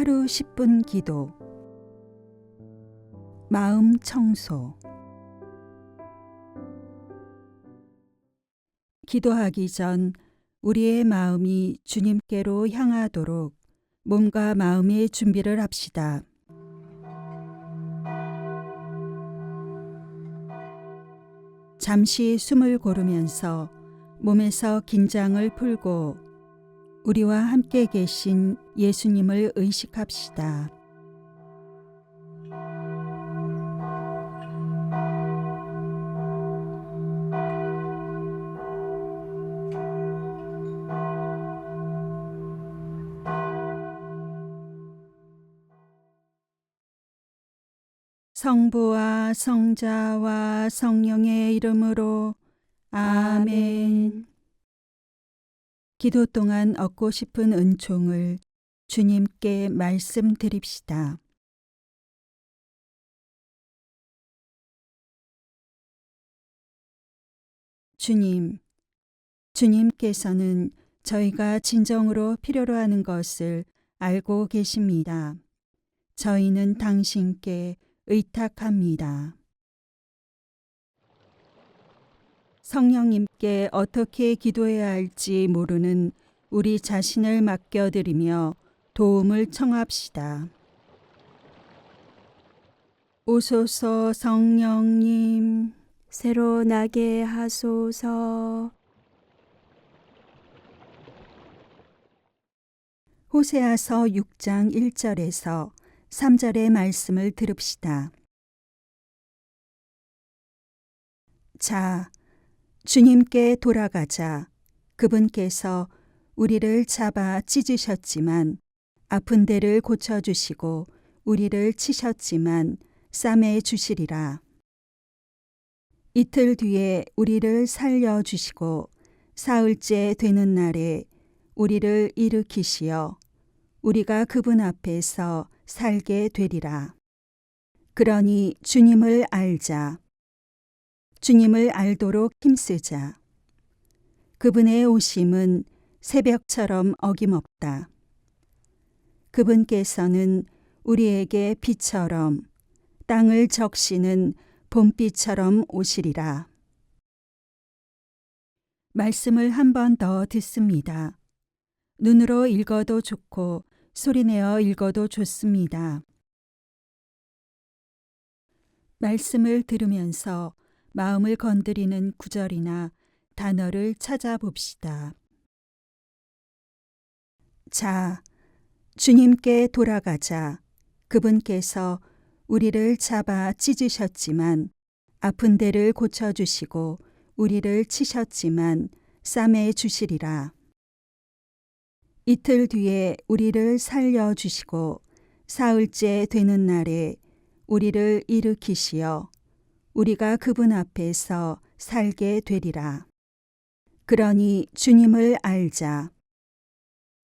하루 10분 기도 마음 청소 기도하기 전 우리의 마음이 주님께로 향하도록 몸과 마음의 준비를 합시다. 잠시 숨을 고르면서 몸에서 긴장을 풀고 우리와 함께 계신 예수님을 의식합시다. 성부와 성자와 성령의 이름으로 아멘. 기도 동안 얻고 싶은 은총을 주님께 말씀드립시다. 주님, 주님께서는 저희가 진정으로 필요로 하는 것을 알고 계십니다. 저희는 당신께 의탁합니다. 성령님께 어떻게 기도해야 할지 모르는 우리 자신을 맡겨드리며 도움을 청합시다. 오소서 성령님, 새로 나게 하소서. 호세아서 6장 1절에서 3절의 말씀을 들읍시다. 자, 주님께 돌아가자. 그분께서 우리를 잡아 찢으셨지만 아픈 데를 고쳐 주시고 우리를 치셨지만 싸매 주시리라. 이틀 뒤에 우리를 살려 주시고 사흘째 되는 날에 우리를 일으키시어 우리가 그분 앞에서 살게 되리라. 그러니 주님을 알자. 주님을 알도록 힘쓰자. 그분의 오심은 새벽처럼 어김없다. 그분께서는 우리에게 빛처럼 땅을 적시는 봄비처럼 오시리라. 말씀을 한 번 더 듣습니다. 눈으로 읽어도 좋고 소리내어 읽어도 좋습니다. 말씀을 들으면서 마음을 건드리는 구절이나 단어를 찾아봅시다. 자, 주님께 돌아가자. 그분께서 우리를 잡아 찢으셨지만 아픈 데를 고쳐 주시고 우리를 치셨지만 싸매 주시리라. 이틀 뒤에 우리를 살려 주시고 사흘째 되는 날에 우리를 일으키시어 우리가 그분 앞에서 살게 되리라. 그러니 주님을 알자.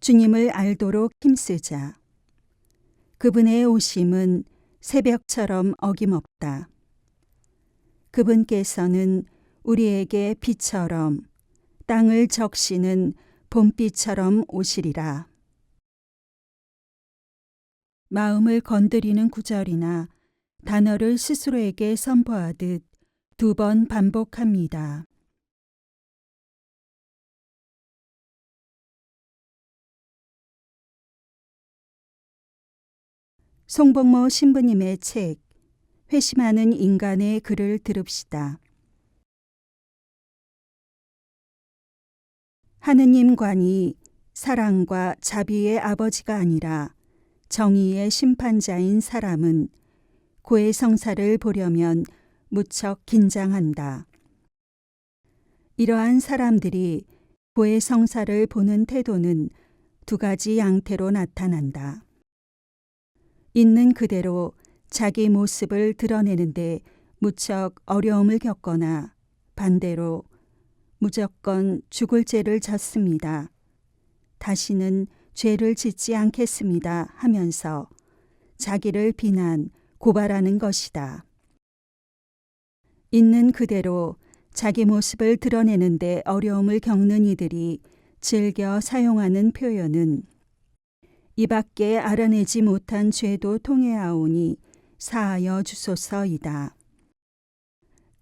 주님을 알도록 힘쓰자. 그분의 오심은 새벽처럼 어김없다. 그분께서는 우리에게 빛처럼 땅을 적시는 봄비처럼 오시리라. 마음을 건드리는 구절이나 단어를 스스로에게 선포하듯 두 번 반복합니다. 송복모 신부님의 책 회심하는 인간의 글을 들읍시다. 하느님관이 사랑과 자비의 아버지가 아니라 정의의 심판자인 사람은 고의 성사를 보려면 무척 긴장한다. 이러한 사람들이 고의 성사를 보는 태도는 두 가지 양태로 나타난다. 있는 그대로 자기 모습을 드러내는데 무척 어려움을 겪거나 반대로 무조건 죽을 죄를 졌습니다. 다시는 죄를 짓지 않겠습니다 하면서 자기를 비난, 고발하는 것이다. 있는 그대로 자기 모습을 드러내는데 어려움을 겪는 이들이 즐겨 사용하는 표현은 이 밖에 알아내지 못한 죄도 통해하오니 사하여 주소서이다.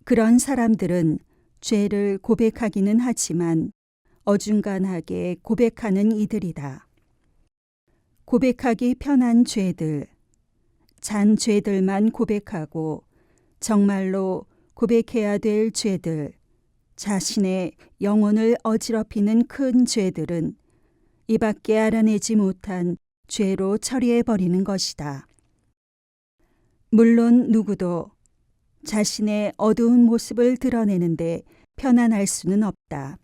그런 사람들은 죄를 고백하기는 하지만 어중간하게 고백하는 이들이다. 고백하기 편한 죄들, 잔 죄들만 고백하고 정말로 고백해야 될 죄들, 자신의 영혼을 어지럽히는 큰 죄들은 이밖에 알아내지 못한 죄로 처리해 버리는 것이다. 물론 누구도 자신의 어두운 모습을 드러내는데 편안할 수는 없다.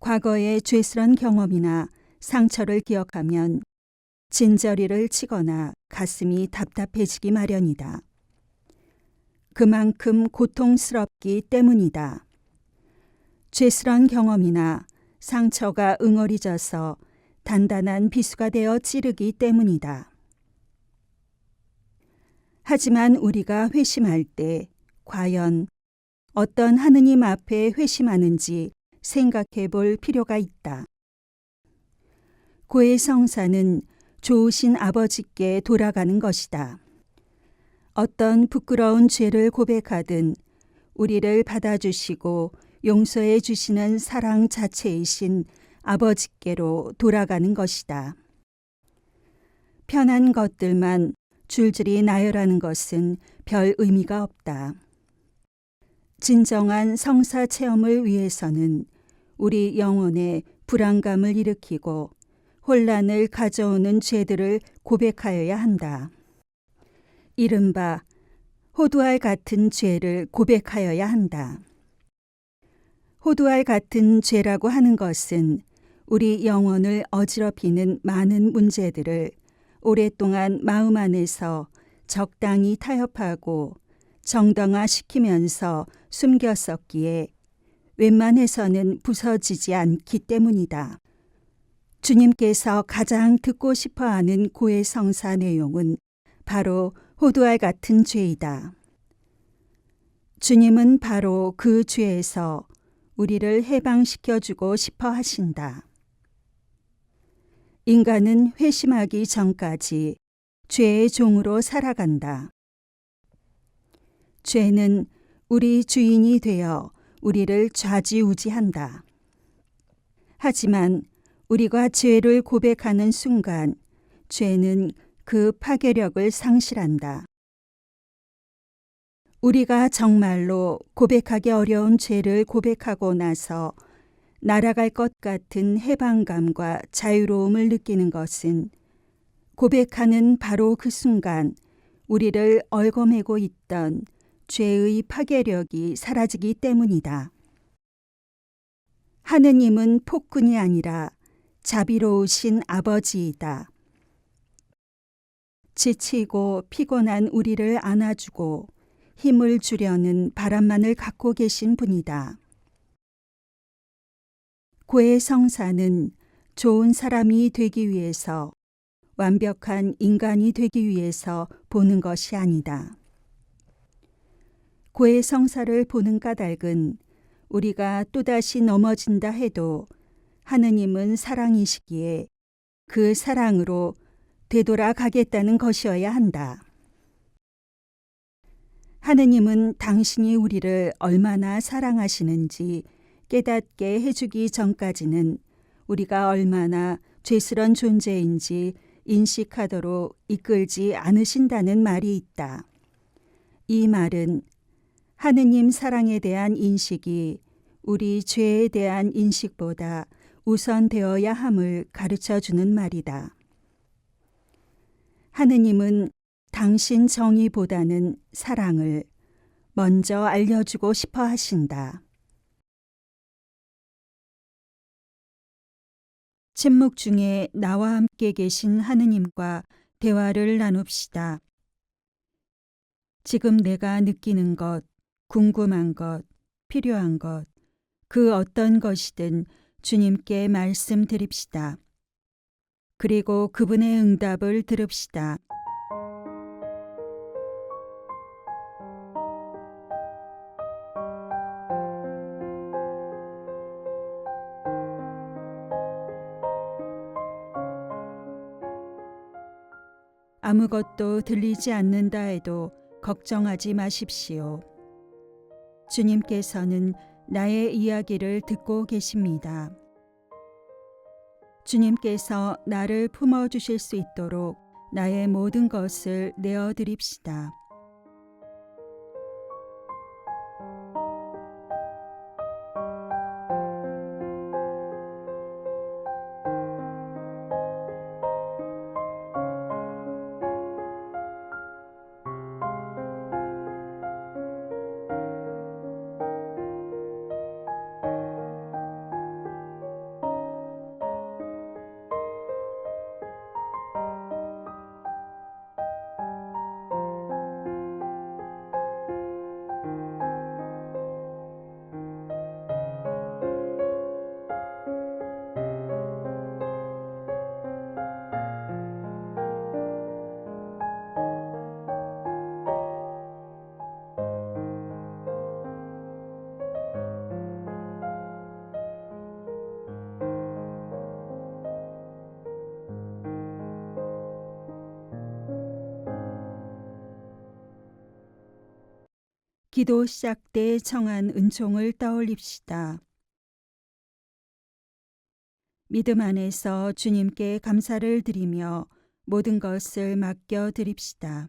과거의 죄스런 경험이나 상처를 기억하면 진저리를 치거나 가슴이 답답해지기 마련이다. 그만큼 고통스럽기 때문이다. 죄스런 경험이나 상처가 응어리져서 단단한 비수가 되어 찌르기 때문이다. 하지만 우리가 회심할 때 과연 어떤 하느님 앞에 회심하는지 생각해 볼 필요가 있다. 고의 성사는 좋으신 아버지께 돌아가는 것이다. 어떤 부끄러운 죄를 고백하든 우리를 받아주시고 용서해 주시는 사랑 자체이신 아버지께로 돌아가는 것이다. 편한 것들만 줄줄이 나열하는 것은 별 의미가 없다. 진정한 성사 체험을 위해서는 우리 영혼에 불안감을 일으키고 혼란을 가져오는 죄들을 고백하여야 한다. 이른바 호두알 같은 죄를 고백하여야 한다. 호두알 같은 죄라고 하는 것은 우리 영혼을 어지럽히는 많은 문제들을 오랫동안 마음 안에서 적당히 타협하고 정당화시키면서 숨겼었기에 웬만해서는 부서지지 않기 때문이다. 주님께서 가장 듣고 싶어 하는 고해 성사 내용은 바로 호두알 같은 죄이다. 주님은 바로 그 죄에서 우리를 해방시켜 주고 싶어 하신다. 인간은 회심하기 전까지 죄의 종으로 살아간다. 죄는 우리 주인이 되어 우리를 좌지우지한다. 하지만 우리가 죄를 고백하는 순간 죄는 그 파괴력을 상실한다. 우리가 정말로 고백하기 어려운 죄를 고백하고 나서 날아갈 것 같은 해방감과 자유로움을 느끼는 것은 고백하는 바로 그 순간 우리를 얽어매고 있던 죄의 파괴력이 사라지기 때문이다. 하느님은 폭군이 아니라 자비로우신 아버지이다. 지치고 피곤한 우리를 안아주고 힘을 주려는 바람만을 갖고 계신 분이다. 고의 성사는 좋은 사람이 되기 위해서 완벽한 인간이 되기 위해서 보는 것이 아니다. 고의 성사를 보는 까닭은 우리가 또다시 넘어진다 해도 하느님은 사랑이시기에 그 사랑으로 되돌아가겠다는 것이어야 한다. 하느님은 당신이 우리를 얼마나 사랑하시는지 깨닫게 해주기 전까지는 우리가 얼마나 죄스런 존재인지 인식하도록 이끌지 않으신다는 말이 있다. 이 말은 하느님 사랑에 대한 인식이 우리 죄에 대한 인식보다 우선되어야 함을 가르쳐 주는 말이다. 하느님은 당신 정의보다는 사랑을 먼저 알려주고 싶어 하신다. 침묵 중에 나와 함께 계신 하느님과 대화를 나눕시다. 지금 내가 느끼는 것, 궁금한 것, 필요한 것, 그 어떤 것이든 주님께 말씀드립시다. 그리고 그분의 응답을 들읍시다. 아무것도 들리지 않는다 해도 걱정하지 마십시오. 주님께서는 나의 이야기를 듣고 계십니다. 주님께서 나를 품어 주실 수 있도록 나의 모든 것을 내어 드립시다. 기도 시작 때 청한 은총을 떠올립시다. 믿음 안에서 주님께 감사를 드리며 모든 것을 맡겨 드립시다.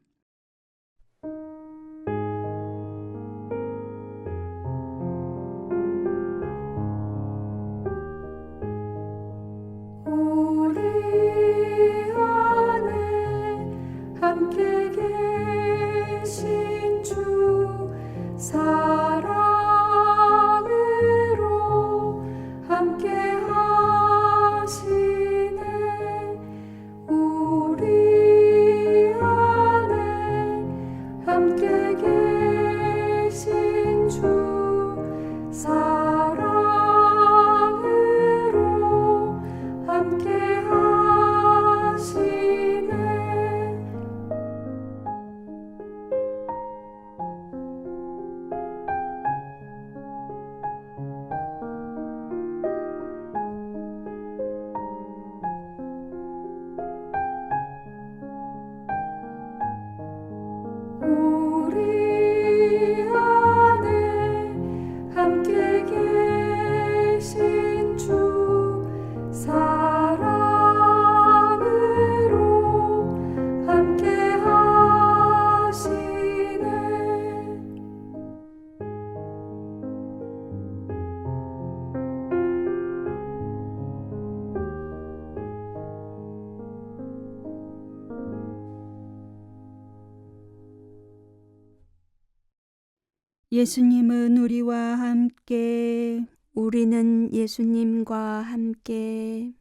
예수님은 우리와 함께 우리는 예수님과 함께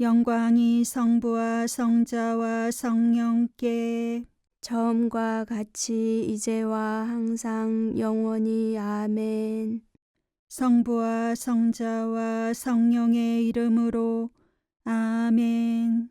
영광이 성부와 성자와 성령께 처음과 같이 이제와 항상 영원히 아멘. 성부와 성자와 성령의 이름으로 아멘.